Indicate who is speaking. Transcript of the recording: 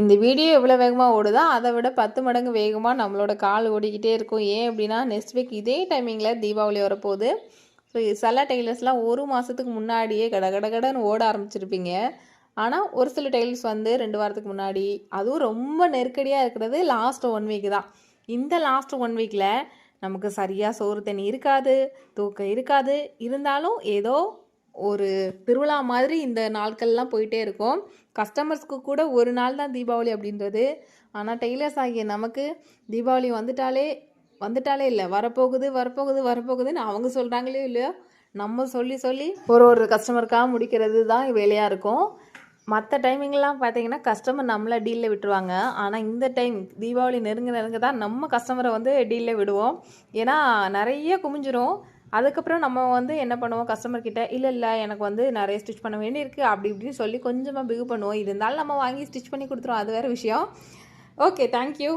Speaker 1: இந்த வீடியோ எவ்வளோ வேகமாக ஓடுதோ அதை விட பத்து மடங்கு வேகமாக நம்மளோட கால் ஓடிக்கிட்டே இருக்கும். ஏன் அப்படின்னா நெக்ஸ்ட் வீக் இதே டைமிங்கில் தீபாவளி வரப்போகுது. ஸோ சில டெய்லர்ஸ்லாம் ஒரு மாதத்துக்கு முன்னாடியே கட கட கடன்னு ஓட ஆரம்பிச்சிருப்பீங்க. ஆனால் ஒரு சில டெய்லர்ஸ் வந்து ரெண்டு வாரத்துக்கு முன்னாடி அதுவும் ரொம்ப நெருக்கடியாக இருக்கிறது லாஸ்ட் ஒன் வீக் தான். இந்த லாஸ்ட் ஒன் வீக்கில் நமக்கு சரியாக சோறு தண்ணி இருக்காது தூக்கம் இருக்காது. இருந்தாலும் ஏதோ ஒரு திருவிழா மாதிரி இந்த நாட்கள்லாம் போயிட்டே இருக்கும். கஸ்டமர்ஸ்க்கு கூட ஒரு நாள் தான் தீபாவளி அப்படின்றது. ஆனால் டெய்லர்ஸ் ஆகிய நமக்கு தீபாவளி வந்துட்டாலே வந்துட்டாலே இல்லை. வரப்போகுது வரப்போகுது வரப்போகுதுன்னு அவங்க சொல்கிறாங்களே இல்லையோ நம்ம சொல்லி சொல்லி ஒரு ஒரு கஸ்டமருக்காக முடிக்கிறது தான் வேலையாக இருக்கும். மற்ற டைமிங்லாம் பார்த்தீங்கன்னா கஸ்டமர் நம்மளை டீலில் விட்டுருவாங்க. ஆனால் இந்த டைம் தீபாவளி நெருங்க நெருங்க தான் நம்ம கஸ்டமரை வந்து டீலில் விடுவோம். ஏன்னா நிறைய குமிஞ்சிரும். அதுக்கப்புறம் நம்ம வந்து என்ன பண்ணுவோம் கஸ்டமர் கிட்ட இல்லை இல்லை எனக்கு வந்து நிறைய ஸ்டிச் பண்ண வேண்டியிருக்கு அப்படி இப்படின்னு சொல்லி கொஞ்சமாக பிகு பண்ணுவோம். இருந்தாலும் நம்ம வாங்கி ஸ்டிச் பண்ணி கொடுத்துருவோம் அது வேறு விஷயம். Okay thank you